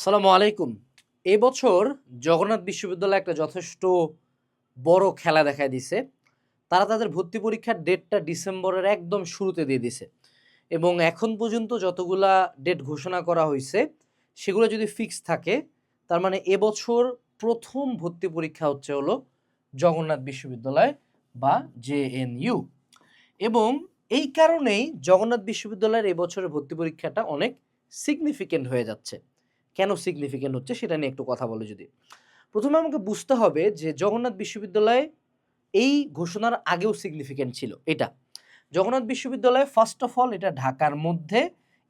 আসসালামু আলাইকুম। এবছর জগন্নাথ বিশ্ববিদ্যালয় একটা যথেষ্ট বড় খেলা দেখায় দিছে। তারা তাদের ভর্তি পরীক্ষার ডেটটা ডিসেম্বরের একদম শুরুতে দিয়ে দিছে। এবং এখন পর্যন্ত যতগুলা ডেট ঘোষণা করা হয়েছে সেগুলো যদি ফিক্স থাকে, তার মানে এবছর প্রথম ভর্তি পরীক্ষা হচ্ছে হলো জগন্নাথ বিশ্ববিদ্যালয় বা জেএনইউ এবং এই কারণেই জগন্নাথ বিশ্ববিদ্যালয়ের এবছরের ভর্তি পরীক্ষাটা অনেক সিগনিফিকেন্ট হয়ে যাচ্ছে। কেন সিগনিফিকেন্ট হচ্ছে সেটা নিয়ে একটু কথা বলে যদি। প্রথমে আমাকে বুঝতে হবে যে জগন্নাথ বিশ্ববিদ্যালয় এই ঘোষণার আগেও সিগনিফিকেন্ট ছিল, এটা। জগন্নাথ বিশ্ববিদ্যালয়ে ফার্স্ট অফ অল এটা ঢাকার মধ্যে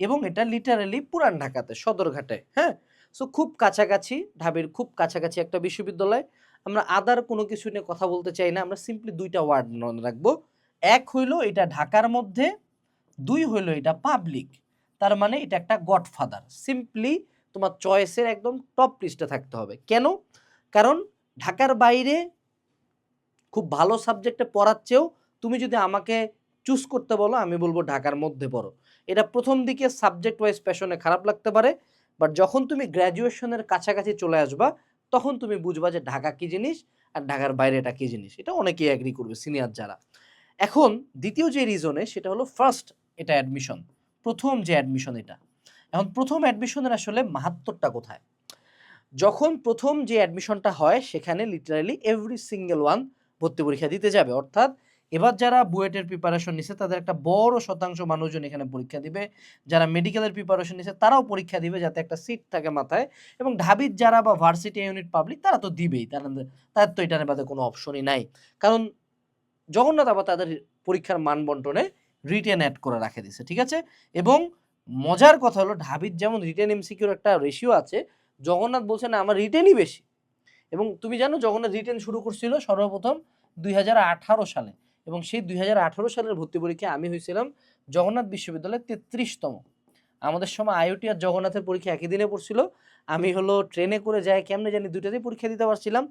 এবং এটা লিটারালি পুরান ঢাকাতে, সদরঘাটে হ্যাঁ? সো খুব কাছাকাছি, ঢাবির খুব কাছাকাছি একটা বিশ্ববিদ্যালয়। আমরা আদার কোনো কিছু নিয়ে কথা বলতে চাই না, আমরা সিম্পলি দুইটা ওয়ার্ড মনে রাখব। এক হইল এটা ঢাকার মধ্যে, দুই হইল এটা পাবলিক তার মানে এটা একটা গডফাদার সিম্পলি তোমার চয়েসের একদম টপ লিস্টে থাকতে হবে। কেন? কারণ ঢাকার বাইরে খুব ভালো সাবজেক্টে পড়ার চেয়েও তুমি যদি আমাকে চুজ করতে বলো, আমি বলব ঢাকার মধ্যে পড়ো। এটা প্রথম দিকে সাবজেক্ট ওয়াইজ প্যাশনে খারাপ লাগতে পারে বাট যখন তুমি গ্র্যাজুয়েশনের কাছাকাছি চলে আসবা, তখন তুমি বুঝবা যে ঢাকা কী জিনিস আর ঢাকার বাইরে এটা কী জিনিস। এটা অনেকেই অ্যাগ্রি করবে সিনিয়র যারা। এখন দ্বিতীয় যে রিজনে সেটা হলো ফার্স্ট এটা অ্যাডমিশন প্রথম যে অ্যাডমিশন এটা। এখন প্রথম অ্যাডমিশনের আসলে মাহাত্মটা কোথায়? যখন প্রথম যে অ্যাডমিশনটা হয়, সেখানে লিটারালি এভরি সিঙ্গেল ওয়ান ভর্তি পরীক্ষা দিতে যাবে। অর্থাৎ এবার যারা বুয়েটের প্রিপারেশন নিছে, তাদের একটা বড় শতাংশ মানুষজন এখানে পরীক্ষা দিবে। যারা মেডিকেলের প্রিপারেশন নিছে, তারাও পরীক্ষা দিবে যাতে একটা সিট থাকে মাথায়। এবং ঢাবির যারা বা ভার্সিটি ইউনিট পাবলিক তারা তো দিবেই। তারা তাদের তো এটা বাদে কোনো অপশনই নাই। কারণ জগন্নাথ আবার তাদের পরীক্ষার মান বন্টনে রিটেন অ্যাড করে রাখে দিছে, ঠিক আছে? এবং মজার কথা হলো ঢাবির যেমন রিটেন এমসিকিউর একটা রেশিও আছে, জগন্নাথ বলছে না, আমার রিটেনই বেশি। এবং তুমি জানো জগন্নাথ রিটেন শুরু করছিল সর্বপ্রথম দুই হাজার আঠারো সালে এবং সেই দুই হাজার আঠারো সালের ভর্তি পরীক্ষায় আমি হয়েছিলাম জগন্নাথ বিশ্ববিদ্যালয়ের তেত্রিশতম। আমাদের সময় আইওটি আর জগন্নাথের পরীক্ষা একই দিনে পড়ছিল। আমি হলো ট্রেনে করে যাই, কেমনে জানি দুইটাতেই পরীক্ষা দিতে পারছিলাম।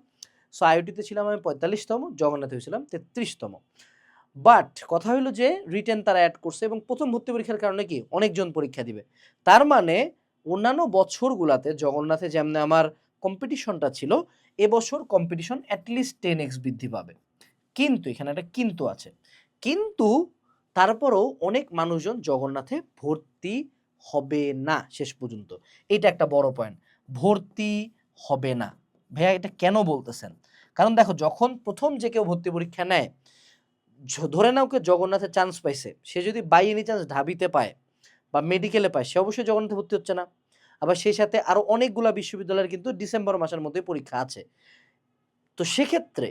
সো আইওটিতে ছিলাম আমি পঁয়তাল্লিশতম, জগন্নাথে হয়েছিলাম তেত্রিশতম। বাট কথা হলো যে রিটেন তারা অ্যাড করছে এবং প্রথম ভর্তি পরীক্ষার কারণে কি? অনেকজন পরীক্ষা দিবে। তার মানে অন্যান্য বছরগুলাতে জগন্নাথে যেমন আমার কম্পিটিশনটা ছিল, এবছর কম্পিটিশন অ্যাটলিস্ট টেন এক্স বৃদ্ধি পাবে। কিন্তু, এখানে একটা কিন্তু আছে। কিন্তু, তারপরেও অনেক মানুষজন জগন্নাথে ভর্তি হবে না শেষ পর্যন্ত। এটা একটা বড় পয়েন্ট ভর্তি হবে না। ভাইয়া, এটা কেন বলতেছেন? কারণ দেখো, যখন প্রথম যে কেউ ভর্তি পরীক্ষা নেয় ধরে নাও কেউ জগন্নাথে চান্স পাইছে। সে যদি বাই এনি চান্স ঢাবিতে পায় বা মেডিকেলে পায়, সে অবশ্যই জগন্নাথে ভর্তি হচ্ছে না। আবার সেই সাথে আরও অনেকগুলা বিশ্ববিদ্যালয়ের কিন্তু ডিসেম্বর মাসের মধ্যে পরীক্ষা আছে। তো সেক্ষেত্রে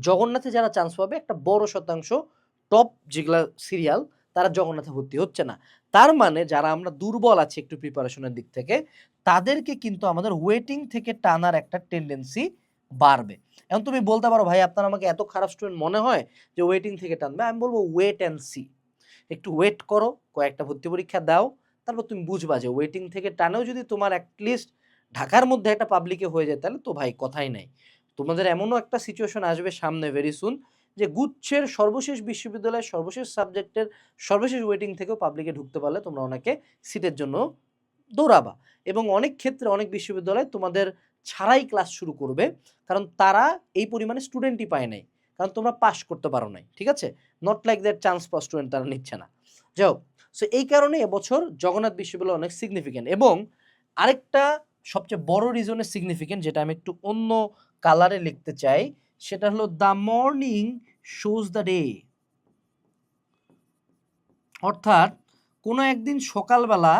জগন্নাথে যারা চান্স পাবে, একটা বড় শতাংশ টপ যেগুলা সিরিয়াল তারা জগন্নাথে ভর্তি হচ্ছে না। তার মানে যারা আমরা দুর্বল আছি একটু প্রিপারেশনের দিক থেকে, তাদেরকে কিন্তু আমাদের ওয়েটিং থেকে টানার একটা টেন্ডেন্সি বাড়বে। এখন তুমি বলতে পারো, ভাই, আপনার আমাকে এত খারাপ স্টুডেন্ট মনে হয় যে ওয়েটিং থেকে টানবে। আমি বলব ওয়েট অ্যান্ড সি একটু ওয়েট করো, কয়েকটা ভর্তি পরীক্ষা দাও, তারপর তুমি বুঝবা যে ওয়েটিং থেকে টানেও যদি তোমার অ্যাটলিস্ট ঢাকার মধ্যে একটা পাবলিকে হয়ে যায়, তাহলে তো ভাই কথাই নাই। তোমাদের এমনও একটা সিচুয়েশন আসবে সামনে ভেরি সুন যে গুচ্ছের সর্বশেষ বিশ্ববিদ্যালয়ের সর্বশেষ সাবজেক্টের সর্বশেষ ওয়েটিং থেকেও পাবলিকে ঢুকতে পারলে তোমরা অনেকে সিটের জন্য দৌড়াবা। এবং অনেক ক্ষেত্রে অনেক বিশ্ববিদ্যালয় তোমাদের ছাড়াই ক্লাস শুরু করবে, কারণ তারা এই পরিমাণে স্টুডেন্টই পায় নাই, কারণ তোমরা পাস করতে পারো নাই, ঠিক আছে? Not like that chance pass student তারা নিচ্ছে না। যাই হোক সো এই কারণে এবছর জগন্নাথ বিশ্ববিদ্যালয় অনেক সিগনিফিকেন্ট এবং আরেকটা সবচেয়ে বড় রিজনের সিগনিফিকেন্ট যেটা আমি একটু অন্য কালারে লিখতে চাই, সেটা হলো the morning shows the day অর্থাৎ কোনো একদিন সকালবেলা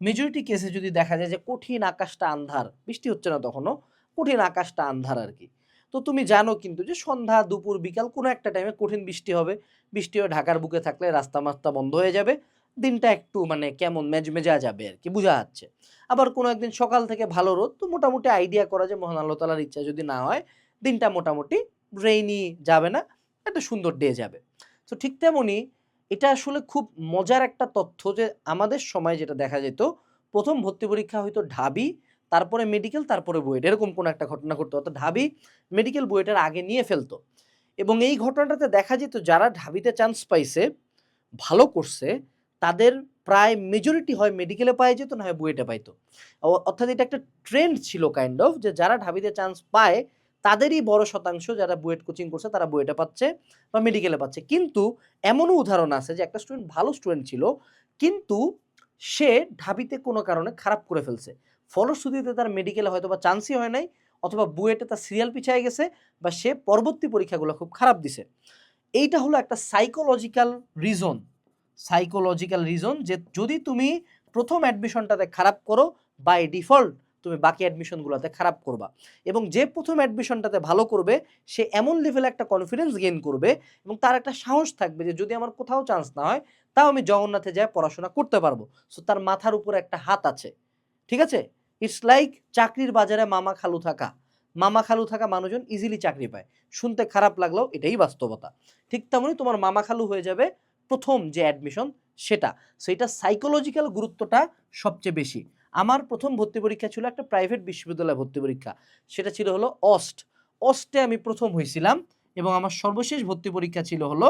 মেজরিটি কেসে যদি দেখা যায় যে কঠিন আকাশটা আন্ধার, বৃষ্টি হচ্ছে না তখনও, কঠিন আকাশটা আন্ধার আর কি তো তুমি জানো কিন্তু যে সন্ধ্যা, দুপুর, বিকাল কোনো একটা টাইমে কঠিন বৃষ্টি হবে। বৃষ্টি হয়ে ঢাকার বুকে থাকলে রাস্তা মাস্তা বন্ধ হয়ে যাবে। দিনটা একটু মানে কেমন মেজমেজা যাবে আর কি বোঝা যাচ্ছে। আবার কোনো একদিন সকাল থেকে ভালো রোদ, তো মোটামুটি আইডিয়া করা যে মহান আল্লাহ তালার ইচ্ছা যদি না হয়, দিনটা মোটামুটি রেইনি যাবে না, একটা সুন্দর ডে যাবে। তো ঠিক তেমনই এটা আসলে খুব মজার একটা তথ্য যে আমাদের সময় যেটা দেখা যেত, প্রথম ভর্তি পরীক্ষা হয়তো ঢাবি, তারপরে মেডিকেল তারপরে বুয়েট, এরকম কোনো একটা ঘটনা ঘটতো। অর্থাৎ ঢাবি মেডিকেল বুয়েটের আগে নিয়ে ফেলতো। এবং এই ঘটনাটাতে দেখা যেত যারা ঢাবিতে চান্স পাইছে, ভালো করছে, তাদের প্রায় মেজরিটি হয় মেডিকেলে পাই যেত, না হয় বুয়েটে পাইতো। অর্থাৎ এটা একটা ট্রেন্ড ছিল কাইন্ড অফ যে যারা ঢাবিতে চান্স পায় তাদেরই বড় শতাংশ যারা বুয়েট কোচিং করছে, তারা বুয়েটে পাচ্ছে বা মেডিকেলে পাচ্ছে। কিন্তু এমনও উদাহরণ আছে যে একটা স্টুডেন্ট ভালো স্টুডেন্ট ছিল, কিন্তু সে ঢাবিতে কোনো কারণে খারাপ করে ফেলছে। ফলশ্রুতিতে তার মেডিকেলে হয়তো বা চান্সই হয় নাই, অথবা বুয়েটে তার সিরিয়াল পিছিয়ে গেছে বা সে পরবর্তী পরীক্ষাগুলো খুব খারাপ দিছে। এইটা হলো একটা সাইকোলজিক্যাল রিজন সাইকোলজিক্যাল রিজন যে যদি তুমি প্রথম অ্যাডমিশনটাতে খারাপ করো বাই ডিফল্ট তুমি বাকি অ্যাডমিশনগুলোতে খারাপ করবা। এবং যে প্রথম অ্যাডমিশনটাতে ভালো করবে, সে এমন লেভেলে একটা কনফিডেন্স গেইন করবে এবং তার একটা সাহস থাকবে যে যদি আমার কোথাও চান্স না হয়, তাও আমি জগন্নাথে যাই পড়াশোনা করতে পারব। সো তার মাথার উপর একটা হাত আছে। ঠিক আছে? ইটস লাইক চাকরির বাজারে মামা খালু থাকা। মামা খালু থাকা মানুষজন ইজিলি চাকরি পায়। শুনতে খারাপ লাগলেও এটাই বাস্তবতা। ঠিক তেমনই তোমার মামা খালু হয়ে যাবে প্রথম যে অ্যাডমিশন সেটা। সো এটা সাইকোলজিক্যাল গুরুত্বটা সবচেয়ে বেশি। আমার প্রথম ভর্তি পরীক্ষা ছিল একটা প্রাইভেট বিশ্ববিদ্যালয় ভর্তি পরীক্ষা। সেটা ছিল হলো অস্ট। অস্টে আমি প্রথম হয়েছিলাম এবং আমার সর্বশেষ ভর্তি পরীক্ষা ছিল হলো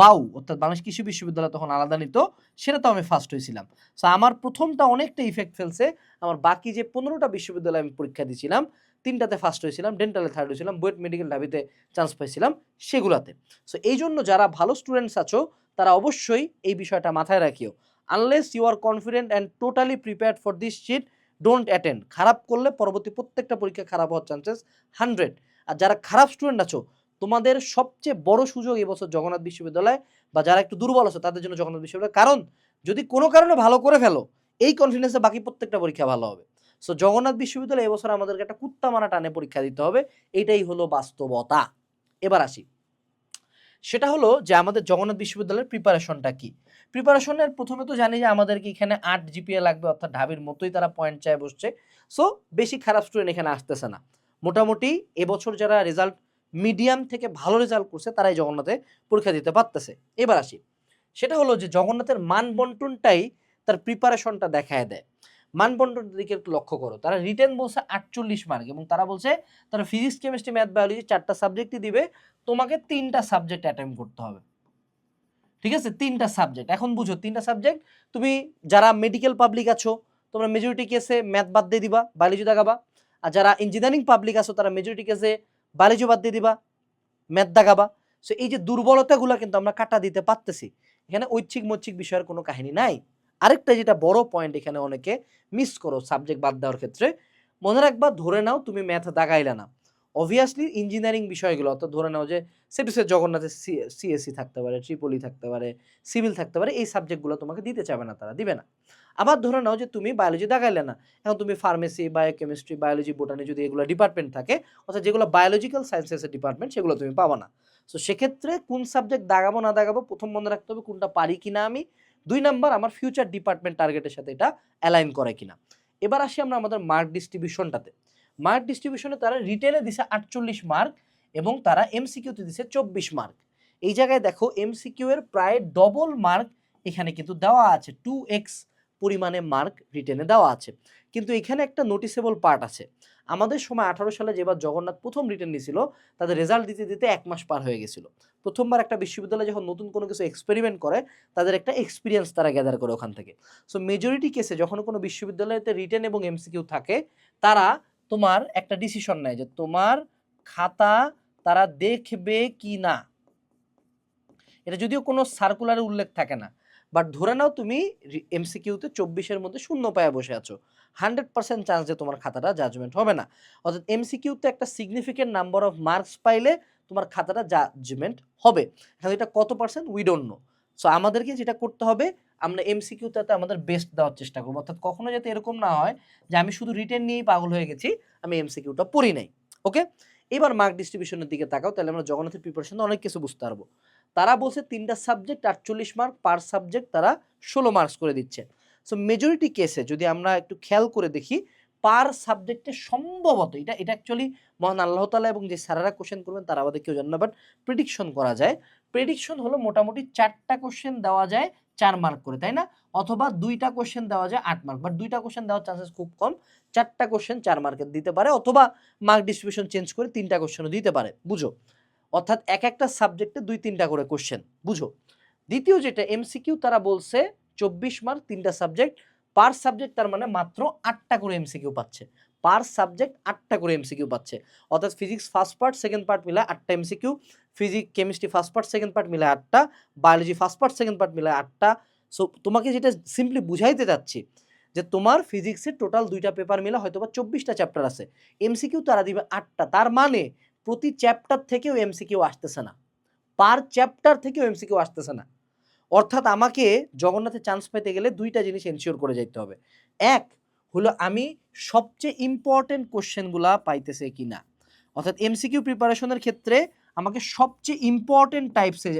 বাউ, অর্থাৎ বাংলাদেশ কৃষি বিশ্ববিদ্যালয় তখন আলাদা নিত সেটা তো আমি ফার্স্ট হয়েছিলাম। সো আমার প্রথমটা অনেকটা ইফেক্ট ফেলছে। আমার বাকি যে পনেরোটা বিশ্ববিদ্যালয়ে আমি পরীক্ষা দিয়েছিলাম, তিনটাতে ফার্স্ট হয়েছিলাম ডেন্টালে থার্ড হয়েছিলাম, বুয়েট মেডিকেল ঢাবিতে চান্স পাইছিলাম সেগুলাতে। সো এই জন্য যারা ভালো স্টুডেন্টস আছো, তারা অবশ্যই এই বিষয়টা মাথায় রাখিও। Unless you are confident and totally prepared for this sheet don't attend খারাপ করলে পরবর্তী প্রত্যেকটা পরীক্ষা খারাপ হওয়ার চান্সেস হান্ড্রেড আর যারা খারাপ স্টুডেন্ট আছো, তোমাদের সবচেয়ে বড় সুযোগ এবছর জগন্নাথ বিশ্ববিদ্যালয় বা যারা একটু দুর্বল আছে, তাদের জন্য জগন্নাথ বিশ্ববিদ্যালয়। কারণ যদি কোনো কারণে ভালো করে ফেলো, এই কনফিডেন্সে বাকি প্রত্যেকটা পরীক্ষা ভালো হবে। সো জগন্নাথ বিশ্ববিদ্যালয় এবছর আমাদেরকে একটা কুত্তা মারা টানে পরীক্ষা দিতে হবে। এইটাই হলো বাস্তবতা। এবার আসি। সেটা হলো যে আমাদের জগন্নাথ বিশ্ববিদ্যালয়ের প্রিপারেশনটা কি? প্রিপারেশনের প্রথমে তো জানি যে আমাদেরকে এখানে আট জিপিএ লাগবে, অর্থাৎ ঢাবির মতোই তারা পয়েন্ট চায় বসছে। সো বেশি খারাপ স্টুডেন্ট এখানে আসতেছে না। মোটামুটি এবছর যারা রেজাল্ট মিডিয়াম থেকে ভালো রেজাল্ট করছে, তারাই জগন্নাথে পরীক্ষা দিতে পারতেছে। এবার আসি। সেটা হলো যে জগন্নাথের মান বন্টনটাই তার প্রিপারেশনটা দেখায় দেয়। মান বন্টনের দিকে একটু লক্ষ্য করো। তারা রিটেন বলছে আটচল্লিশ মার্ক এবং তারা বলছে তারা ফিজিক্স কেমিস্ট্রি ম্যাথ বায়োলজি চারটা সাবজেক্টই দিবে। তোমাকে তিনটা সাবজেক্ট অ্যাটেম্প করতে হবে। ঠিক আছে? তিনটা সাবজেক্ট এখন বুঝো, তিনটা সাবজেক্ট তুমি যারা মেডিকেল পাবলিক আছো, তোমরা মেজরিটি কেসে ম্যাথ বাদ দিয়ে দিবা বায়োলজি দাগাবা আর যারা ইঞ্জিনিয়ারিং পাবলিক আছো, তারা মেজরিটি কেসে বায়োলজি বাদ দিয়ে দিবা ম্যাথ দাগাবা সো এই যে দুর্বলতাগুলো কিন্তু আমরা কাটা দিতে পারতেছি। এখানে ঐচ্ছিক মৈচ্ছিক বিষয়ের কোনো কাহিনী নাই। আরেকটা যেটা বড় পয়েন্ট এখানে অনেকে মিস করো সাবজেক্ট বাদ দেওয়ার ক্ষেত্রে, মনে রাখবা ধরে নাও তুমি ম্যাথ দাগাইলে না। অবভিয়াসলি ইঞ্জিনিয়ারিং বিষয়গুলো, অর্থাৎ ধরে নাও যে সেটিসের জগন্নাথের সিএসসি থাকতে পারে ট্রিপলি থাকতে পারে সিভিল থাকতে পারে, এই সাবজেক্টগুলো তোমাকে দিতে চাবে না তারা, দিবে না। আবার ধরে নাও যে তুমি বায়োলজি দাগাইলে না, এখন তুমি ফার্মেসি বায়োকেমিস্ট্রি বায়োলজি বোটানি যদি এগুলো ডিপার্টমেন্ট থাকে, অর্থাৎ যেগুলো বায়োলজিক্যাল সায়েন্সেসের ডিপার্টমেন্ট সেগুলো তুমি পাবা না। সো সেক্ষেত্রে কোন সাবজেক্ট দাগাবো না দাগাবো প্রথম মনে রাখতে হবে কোনটা পারি কিনা আমি দুই নাম্বার, আমার ফিউচার ডিপার্টমেন্ট টার্গেটের সাথে এটা অ্যালাইন করে কিনা। এবার আসি আমরা আমাদের মার্ক ডিস্ট্রিবিউশনটাতে মার্ক ডিস্ট্রিবিউশনে তারা রিটেনে দিছে আটচল্লিশ মার্ক এবং তারা এমসিকিউতে দিছে চব্বিশ মার্ক এই জায়গায় দেখো এমসিকিউ এর প্রায় ডবল মার্ক এখানে কিন্তু দেওয়া আছে। টু এক্স পরিমাণে মার্ক রিটেনে দেওয়া আছে। কিন্তু এখানে একটা নোটিসেবল পার্ট আছে। আমাদের সময় আঠারো সালে যেবার জগন্নাথ প্রথম রিটার্ন নিয়েছিল তাদের রেজাল্ট দিতে দিতে এক মাস পার হয়ে গেছিল। প্রথমবার একটা বিশ্ববিদ্যালয় যখন নতুন কোনো কিছু এক্সপেরিমেন্ট করে, তাদের একটা এক্সপিরিয়েন্স তারা গ্যাদার করে ওখান থেকে। সো মেজরিটি কেসে যখন কোনো বিশ্ববিদ্যালয়তে রিটেন এবং এমসিকিউ থাকে, তারা তোমার একটা ডিসিশন নেয় যে তোমার খাতা তারা দেখবে কি না। এটা যদিও কোনো সার্কুলারে উল্লেখ থাকে না। বাট ধরে নাও তুমি এমসিকিউতে চব্বিশের মধ্যে শূন্য পায়ে বসে আছো। হান্ড্রেড পার্সেন্ট চান্স যে তোমার খাতাটা জাজমেন্ট হবে না। অর্থাৎ এমসিকিউতে একটা সিগনিফিকেন্ট নাম্বার অফ মার্কস পাইলে তোমার খাতাটা জাজমেন্ট হবে। এখন এটা কত percent we don't know so আমাদেরকে যেটা করতে হবে, আমরা এমসিকিউটাতে আমাদের বেস্ট দেওয়ার চেষ্টা করব। অর্থাৎ কখনো যাতে এরকম না হয় যে আমি শুধু রিটেন নিয়েই পাগল হয়ে গেছি, আমি এমসিকিউটা পড়ি নাই। ওকে এবার মার্ক ডিস্ট্রিবিউশনের দিকে তাকাও, তাহলে আমরা জগন্নাথের প্রিপারেশন অনেক কিছু বুঝতে পারব। তারা বলছে তিনটা সাবজেক্ট আটচল্লিশ মার্ক পার সাবজেক্ট তারা ষোলো মার্কস করে দিচ্ছে। সো মেজরিটি কেসে যদি আমরা একটু খেয়াল করে দেখি পার সাবজেক্টে সম্ভবত, এটা এটা অ্যাকচুয়ালি মহান আল্লাহ তালা এবং যে স্যারেরা কোশ্চেন করবেন তারা আমাদের কেউ জানে না বাট প্রেডিকশন করা যায়। প্রেডিকশন হলো মোটামুটি চারটা কোশ্চেন দেওয়া যায় চার মার্ক করে, তাই না? অথবা দুইটা কোশ্চেন দেওয়া যায় আট মার্ক বাট দুইটা কোশ্চেন দেওয়ার চান্সেস খুব কম। চারটা কোশ্চেন চার মার্কের দিতে পারে, অথবা মার্ক ডিস্ট্রিবিউশন চেঞ্জ করে তিনটা কোশ্চেনও দিতে পারে। বুঝো? অর্থাৎ এক একটা সাবজেক্টে দুই তিনটা করে কোশ্চেন বুঝো? দ্বিতীয় যেটা এমসিকিউ তারা বলছে চব্বিশ মার্ক তিনটা সাবজেক্ট পার সাবজেক্ট তার মানে মাত্র আটটা করে এমসিকিউ পাচ্ছে। পার সাবজেক্ট আটটা করে এমসিকিউ পাচ্ছে। অর্থাৎ physics first part second part মিলে আটটা MCQ physics chemistry first part second part মিলে আটটা biology first part second part মিলে আটটা। সো তোমাকে যেটা সিম্পলি বুঝাইতে যাচ্ছি যে তোমার ফিজিক্সের টোটাল দুইটা পেপার মিলে হয়তো বা চব্বিশটা চ্যাপ্টার আছে। এমসিকিউ তারা দিবে আটটা, তার মানে প্রতি চ্যাপ্টার থেকেও এমসিকিউ আসতেছে না। পার চ্যাপ্টার থেকেও এমসিকিউ আসতেছে না। অর্থাৎ আমাকে জগন্নাথে চান্স পেতে গেলে দুইটা জিনিস এনশিওর করে যাইতে হবে। এক, হলো আমি সবচেয়ে ইম্পর্টেন্ট কোশ্চেনগুলা পাইতেছে কিনা। অর্থাৎ এমসিকিউ প্রিপারেশনের ক্ষেত্রে আমাকে সবচেয়ে ইম্পর্টেন্ট টাইপসে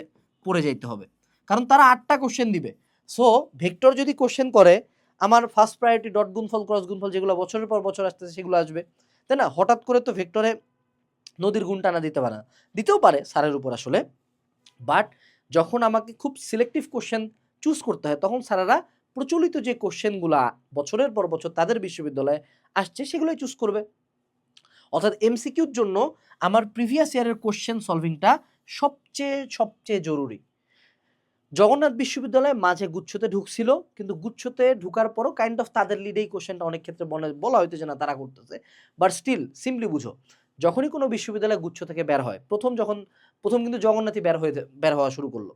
পড়ে যাইতে হবে। কারণ তারা আটটা কোশ্চেন দিবে। সো ভেক্টর যদি কোশ্চেন করে, আমার ফার্স্ট প্রায়োরিটি ডট গুণফল ক্রস গুণফল যেগুলো বছরের পর বছর আসতেছে সেগুলো আসবে। তাই না? হঠাৎ করে তো ভেক্টরে নদীর গুণ টানা দিতে পারে না। দিতেও পারে স্যারের উপর আসলে। বাট যখন আমাকে খুব সিলেক্টিভ কোশ্চেন চুজ করতে হয়, তখন স্যারেরা প্রচলিত যে কোশ্চেনগুলা বছরের পর বছর তাদের বিশ্ববিদ্যালয়ে আসছে, সেগুলোই চুজ করবে। অর্থাৎ এমসিকিউর জন্য আমার প্রিভিয়াস ইয়ারের কোশ্চেন সলভিংটা সবচেয়ে সবচেয়ে জরুরি। জগন্নাথ বিশ্ববিদ্যালয়ে মাঝে গুচ্ছতে ঢুকছিল, কিন্তু গুচ্ছতে ঢুকার পরও কাইন্ড অফ তাদের লিডেই কোশ্চেনটা অনেক ক্ষেত্রে বলে- বলা হইতো যে না তারা করতেছে। বাট স্টিল সিম্পলি বুঝো। যখনই কোনো বিশ্ববিদ্যালয় গুচ্ছ থেকে বের হয়, প্রথম যখন, প্রথম কিন্তু জগন্নাথই বের হয়ে, বের হওয়া শুরু করল।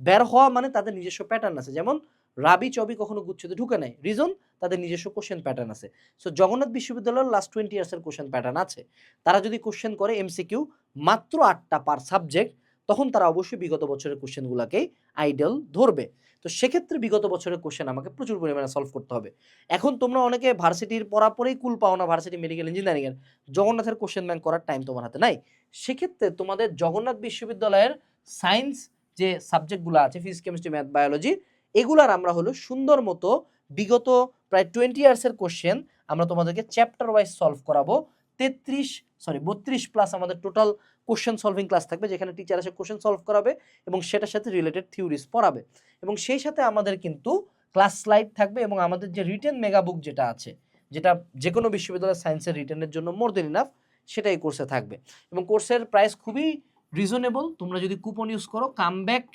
বের হওয়া মানে তাদের নিজস্ব প্যাটার্ন আছে। যেমন, রাবি চবি কখনো গুচ্ছতে ঢুকে নেয় রিজন তাদের নিজস্ব কোশ্চেন প্যাটার্ন আছে। সো জগন্নাথ বিশ্ববিদ্যালয়ের লাস্ট টোয়েন্টি ইয়ার্সের কোশ্চেন প্যাটার্ন আছে। তারা যদি কোশ্চেন করে এমসিকিউ মাত্র আটটা পার সাবজেক্ট তখন তারা অবশ্যই বিগত বছরের কোশ্চেনগুলোকেই আইডল ধরবে। তো সেক্ষেত্রে বিগত বছরের কোশ্চেন আমাকে প্রচুর পরিমাণে সলভ করতে হবে। এখন তোমরা অনেকে ভার্সিটির পড়া পরেই কুল পাও না ভার্সিটি মেডিকেল ইঞ্জিনিয়ারিং এর। জগন্নাথের কোশ্চেন ব্যাংক করার টাইম তোমার হাতে নাই। সেক্ষেত্রে তোমাদের জগন্নাথ বিশ্ববিদ্যালয়ের সায়েন্স যে সাবজেক্টগুলো আছে ফিজিক্স কেমিস্ট্রি ম্যাথ বায়োলজি এগুলার আমরা হলো সুন্দর মতো বিগত প্রায় টোয়েন্টি ইয়ার্সের কোশ্চেন আমরা তোমাদেরকে চ্যাপ্টার ওয়াইজ সলভ করাবো। তেত্রিশ সরি বত্রিশ প্লাস আমাদের টোটাল কোশ্চেন সলভিং ক্লাস থাকবে, যেখানে টিচার এসে কোশ্চেন সলভ করাবে এবং সেটার সাথে রিলেটেড থিওরিজ পড়াবে। এবং সেই সাথে আমাদের কিন্তু ক্লাস স্লাইড থাকবে এবং আমাদের যে রিটেন মেগা বুক যেটা আছে, যেটা যে কোনো বিশ্ববিদ্যালয়ের সায়েন্সের রিটেনের জন্য মোর দেন ইনাফ সেটাই কোর্সে থাকবে। এবং কোর্সের প্রাইস খুবই রিজনেবল তোমরা যদি কুপন ইউজ করো কাম ব্যাক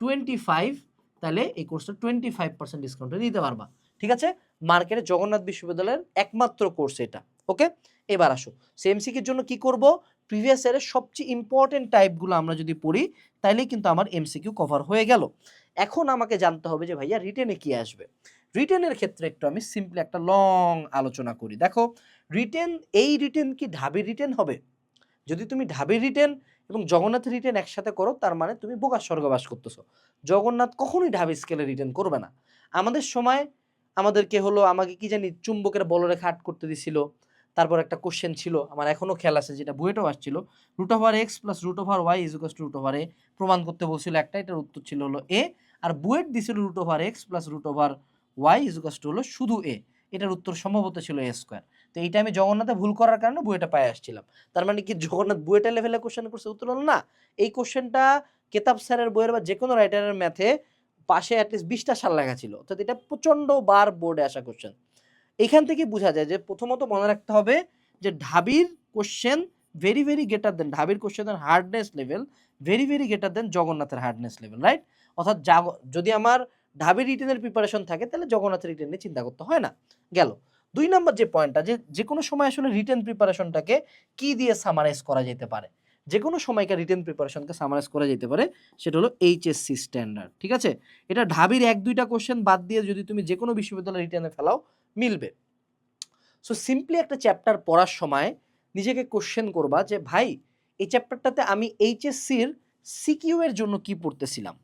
টোয়েন্টি ফাইভ তাহলে এই কোর্সটা টোয়েন্টি ফাইভ পার্সেন্ট ডিসকাউন্টে নিতে পারবা। ঠিক আছে? মার্কেটে জগন্নাথ বিশ্ববিদ্যালয়ের একমাত্র কোর্স এটা। ওকে এবার আসো। সিএমসিকির জন্য কি করব? প্রিভিয়াস ইয়ারের সবচেয়ে ইম্পর্টেন্ট টাইপগুলো আমরা যদি পড়ি, তাইলেই কিন্তু আমার এমসিকিউ কভার হয়ে গেল। এখন আমাকে জানতে হবে যে ভাইয়া রিটেনে কি আসবে? রিটেনের ক্ষেত্রে একটু আমি সিম্পলি একটা লং আলোচনা করি। দেখো রিটেন এই রিটেন কি ঢাবি রিটেন হবে? যদি তুমি ঢাবি রিটেন এবং জগন্নাথ রিটেন একসাথে করো, তার মানে তুমি বোকার স্বর্গবাস করতেছো। জগন্নাথ কখনোই ঢাবি স্কেলে রিটেন করবে না। আমাদের সময় আমাদেরকে হলো আমাকে কি জানি চুম্বকের বলরেখা আট করতে দিছিল তারপর একটা কোশ্চেন ছিল, আমার এখনও খেয়াল আছে যেটা বুয়েটও আসছিল root over x plus root over y ইজুকাস to root over এ প্রমাণ করতে বলছিল একটা, এটার উত্তর ছিল হলো এ আর বুয়েট দিছিল root over x plus root over y ইজুকাস to হলো শুধু এ এটার উত্তর সম্ভবত ছিল এ স্কোয়ার তো এইটা আমি জগন্নাথে ভুল করার কারণে বুয়েটা পায়ে আসছিলাম। তার মানে কি জগন্নাথ বুয়েটা লেভেলে কোশ্চেন করছে? উত্তর হলো না। এই কোশ্চেনটা কেতাব স্যারের বইয়ের বা যে কোনো রাইটারের ম্যাথে পাশে অ্যাটলিস্ট বিশটা সাল লেখা ছিল। অর্থাৎ এটা প্রচণ্ড বার বোর্ডে আসা কোশ্চেন এখান থেকে বোঝা যায় যে প্রথমত মনে রাখতে হবে যে ঢাবির question very very greater than ঢাবির কোশ্চেনের hardness level very very greater than জগন্নাথের হার্ডনেস লেভেল রাইট অর্থাৎ যদি আমার ঢাবির রিটেনের প্রিপারেশন থাকে, তাহলে জগন্নাথের রিটেন নিয়ে চিন্তা করতে হয় না। গেল। দুই নম্বর যে পয়েন্টটা যে যে কোনো সময় আসলে রিটেন প্রিপারেশনটাকে কি দিয়ে সামারাইজ করা যেতে পারে? যে কোনো সময়কার রিটেন প্রিপারেশনকে সামারাইজ করা যেতে পারে, সেটা হলো এইচএসসি স্ট্যান্ডার্ড ঠিক আছে? এটা ঢাবির এক, দুইটা কোশ্চেন বাদ দিয়ে যদি তুমি যে কোনো বিশ্ববিদ্যালয়ে রিটেনে ফেলাও মিলবে। সো সিম্পলি একটা চ্যাপ্টার পড়ার সময় নিজেকে কোশ্চেন করবা যে, ভাই, এই চ্যাপ্টারটাতে আমি এইচএসসির সিকিউ এর জন্য কি পড়তেছিলাম?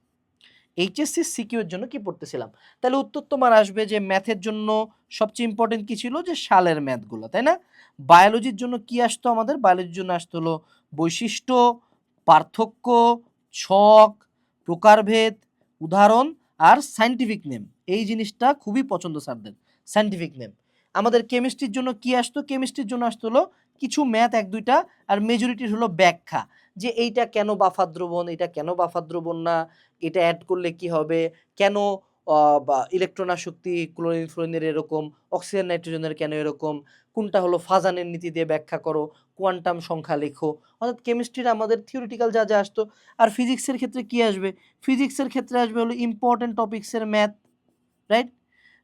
এইচএসসি সিকিউ এর জন্য কি পড়তেছিলাম? তাহলে উত্তর তোমার আসবে যে ম্যাথের জন্য সবচেয়ে ইম্পর্টেন্ট কি ছিল? যে, সালের ম্যাথগুলো তাই না? বায়োলজির জন্য কি আসতো আমাদের? বায়োলজির জন্য আসতো হলো বৈশিষ্ট্য, পার্থক্য, ছক, প্রকারভেদ, উদাহরণ আর সাইন্টিফিক নেম এই জিনিসটা খুবই পছন্দ স্যারদের। সাইন্টিফিক নেম আমাদের কেমিস্ট্রির জন্য কি আসতো? কেমিস্ট্রির জন্য আসতো হলো কিছু ম্যাথ এক, দুইটা আর মেজরিটির হলো ব্যাখ্যা। যে এইটা কেন বাফার দ্রবণ এটা কেন বাফার দ্রবণ না? এটা অ্যাড করলে কি হবে? কেন বা ইলেকট্রন শক্তি ক্লোরিন ফ্লোরিনের এরকম? অক্সিজেন নাইট্রোজেনের কেন এরকম? কোনটা হলো ফাজানের নীতি দিয়ে ব্যাখ্যা করো? কোয়ান্টাম সংখ্যা লেখো। অর্থাৎ কেমিস্ট্রির আমাদের থিওরিটিক্যাল যা যা আসতো। আর ফিজিক্সের ক্ষেত্রে কি আসবে? ফিজিক্সের ক্ষেত্রে আসবে হলো ইম্পর্টেন্ট টপিক্সের ম্যাথ রাইট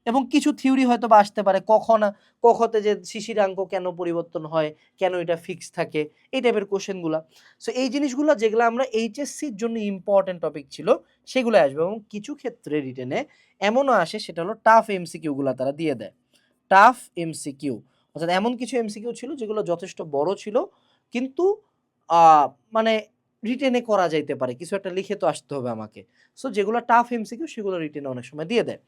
এবং কিছু থিওরি হয়তো বা আসতে পারে, কখন, কখতে যে শিশিরাঙ্ক কেন পরিবর্তন হয়, কেন এটা ফিক্স থাকে, এই টাইপের কোশ্চেনগুলো সো এই জিনিসগুলো যেগুলো আমরা এইচএসসির জন্য ইম্পর্টেন্ট টপিক ছিল সেগুলো আসবে এবং কিছু ক্ষেত্রে রিটেনে এমনও আসে, সেটা হলো টাফ এমসিকিউগুলো তারা দিয়ে দেয়। টাফ এমসিকিউ অর্থাৎ এমন কিছু এমসিকিউ ছিল যেগুলো যথেষ্ট বড় ছিল, কিন্তু মানে রিটেনে করা যাইতে পারে। কিছু একটা লিখে তো আসতে হবে আমাকে। সো যেগুলো টাফ এমসিকিউ সেগুলো রিটেনে অনেক সময় দিয়ে দেয়।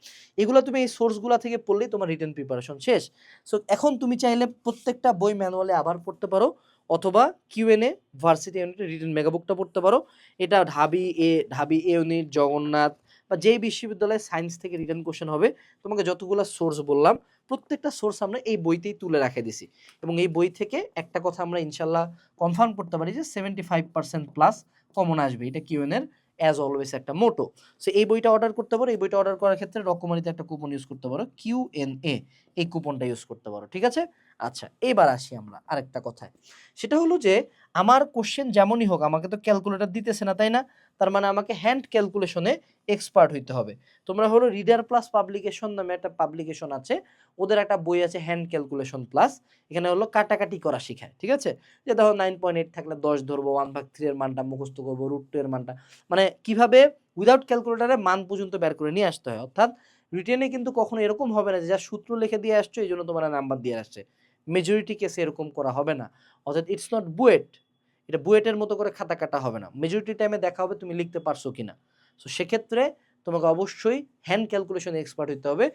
এগুলো তুমি এই সোর্সগুলো থেকে পড়লেই তোমার রিটেন প্রিপারেশন শেষ। সো এখন তুমি চাইলে প্রত্যেকটা বই ম্যানুয়ালে আবার পড়তে পারো অথবা কিউএনএ ভার্সিটি ইউনিটে রিটেন মেগাবুকটা পড়তে পারো। এটা ঢাবি এ ঢাবি এ ইউনিট জগন্নাথ বা যেই বিশ্ববিদ্যালয়ে সায়েন্স থেকে রিটার্ন কোশ্চেন হবে, তোমাকে যতগুলো সোর্স বললাম প্রত্যেকটা সোর্স আমরা এই বইতেই তুলে রাখে দিছি। এবং এই বই থেকে একটা কথা আমরা ইনশাল্লাহ কনফার্ম করতে পারি যে seventy five percent plus common আসবে। এটা কিউএনের অ্যাজ অলওয়েজ একটা মোটো সো এই বইটা অর্ডার করতে পারো। এই বইটা অর্ডার করার ক্ষেত্রে রকমারিতে একটা কুপন ইউজ করতে পারো। কিউ এন এ এই কুপনটা ইউজ করতে পারো। ঠিক আছে? আচ্ছা এবার আসি আমরা আরেকটা কথায়। সেটা হলো যে, আমার কোশ্চেন যেমনই হোক, আমাকে তো ক্যালকুলেটর দিতেছে না, তাই না? তার মানে আমাকে হ্যান্ড ক্যালকুলেশনে এক্সপার্ট হইতে হবে। তোমরা হলো রিডার প্লাস পাবলিকেশন নামে একটা পাবলিকেশন আছে, ওদের একটা বই আছে হ্যান্ড ক্যালকুলেশন প্লাস এখানে হলো কাটাকাটি করা শেখায়, ঠিক আছে? যে ধরো নাইন পয়েন্ট এইট থাকলে দশ ধরবো ওয়ান ভাগ থ্রি এর মানটা মুখস্থ করব রুট টু এর মানটা। মানে কীভাবে? উইদাউট ক্যালকুলেটারে মান পর্যন্ত বের করে নিয়ে আসতে হয়। অর্থাৎ রিটেনে কিন্তু কখনো এরকম হবে না যে যা সূত্র লিখে দিয়ে আসছো, এই জন্য তোমার নাম্বার দিয়ে আসছে। মেজরিটি কেসে এরকম করা হবে না। অর্থাৎ ইটস নট বুয়েট এটা বুয়েটের মতো করে খাতা কাটা হবে না। মেজরিটি টাইমে দেখা হবে তুমি লিখতে পারছ কিনা। সো সেক্ষেত্রে তোমাকে অবশ্যই হ্যান্ড ক্যালকুলেশনে এক্সপার্ট হতে হবে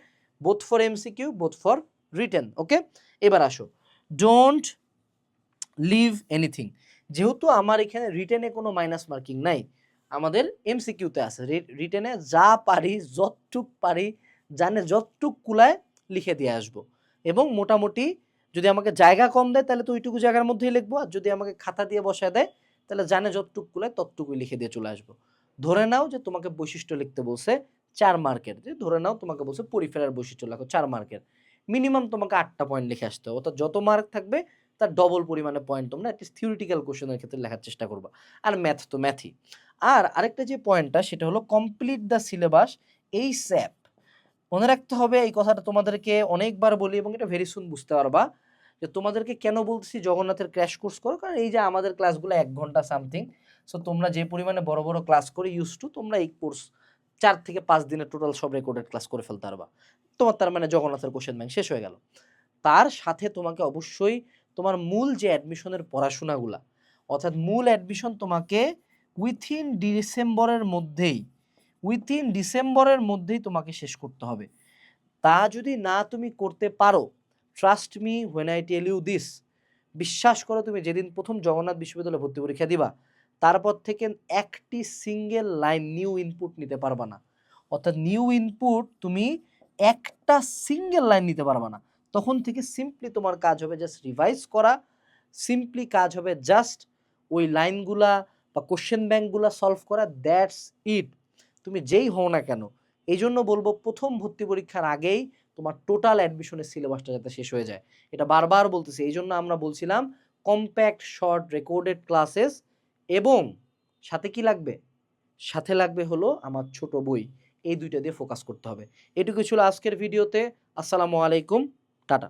both for MCQ both for written okay এবার আসো। ডোন্ট লিভ এনিথিং যেহেতু আমার এখানে রিটেনে কোনো মাইনাস মার্কিং নাই, আমাদের এমসিকিউতে আছে। রিটেনে যা পারি, যতটুক পারি, জানে যতটুক কুলায় লিখে দিয়ে আসব। এবং মোটামুটি যদি আমাকে জায়গা কম দেয়, তাহলে তো ওইটুকু জায়গার মধ্যেই লিখব। আর যদি আমাকে খাতা দিয়ে বসায় দেয়, তাহলে জানে যতটুক কুলায় ততটুকুই লিখে দিয়ে চলে আসব। ধরে নাও যে তোমাকে বৈশিষ্ট্য লিখতে বলছে চার মার্কের। যে ধরে নাও তোমাকে বলছে পরিফেরার বৈশিষ্ট্য লেখো চার মার্কের। মিনিমাম তোমাকে আটটা পয়েন্ট লিখে আসতে হবে। অর্থাৎ যত মার্ক থাকবে, তার ডবল পরিমাণে পয়েন্ট তোমরা অ্যাটলিস্ট থিওরিটিক্যাল কোশ্চেনের ক্ষেত্রে লেখার চেষ্টা করবা। আর ম্যাথ তো ম্যাথই আর আরেকটা যে পয়েন্টটা সেটা হলো কমপ্লিট দ্য সিলেবাস এই স্যাপ মনে রাখতে হবে, এই কথাটা তোমাদেরকে অনেকবার বলি এবং এটা ভেরি সুন বুঝতে পারবা যে তোমাদেরকে কেন বলছি জগন্নাথের ক্র্যাশ কোর্স করো? কারণ এই যে আমাদের ক্লাসগুলো এক ঘণ্টা সামথিং সো তোমরা যে পরিমাণে বড় বড় ক্লাস করে ইউজ টু তোমরা এই কোর্স চার থেকে পাঁচ দিনের টোটাল সব রেকর্ডেড ক্লাস করে ফেলতে পারবা। তোমার তার মানে জগন্নাথের কোশ্চেন ব্যাংক শেষ হয়ে গেল। তার সাথে তোমাকে অবশ্যই তোমার মূল যে অ্যাডমিশনের পড়াশোনাগুলা, অর্থাৎ মূল অ্যাডমিশন তোমাকে উইথিন ডিসেম্বরের মধ্যেই উইথিন ডিসেম্বরের মধ্যেই তোমাকে শেষ করতে হবে। তা যদি না তুমি করতে পারো trust me when I tell you this বিশ্বাস করো তুমি যেদিন প্রথম জগন্নাথ বিশ্ববিদ্যালয়ে ভর্তি পরীক্ষা দিবা, তারপর থেকে একটি সিঙ্গেল লাইন নিউ ইনপুট নিতে পারবা না। অর্থাৎ নিউ ইনপুট তুমি একটা সিঙ্গেল লাইন নিতে পারবা না। তখন থেকে সিম্পলি তোমার কাজ হবে জাস্ট রিভাইজ করা সিম্পলি কাজ হবে জাস্ট ওই লাইনগুলা বা কোশ্চেন ব্যাংকগুলা সলভ করা দ্যাটস ইট তুমি যেই হও না কেন এই জন্য বলব প্রথম ভর্তি পরীক্ষার আগেই তোমার টোটাল অ্যাডমিশনের সিলেবাসটা যাতে শেষ হয়ে যায়। এটা বারবার বলতেছি এই জন্য আমরা বলছিলাম কম্প্যাক্ট শর্ট রেকর্ডেড ক্লাসেস এবং সাথে কি লাগবে? সাথে লাগবে হলো আমার ছোট বই। এই দুইটা দিয়ে ফোকাস করতে হবে। এটুকু ছিল আজকের ভিডিওতে আসসালামু আলাইকুম। টাটা।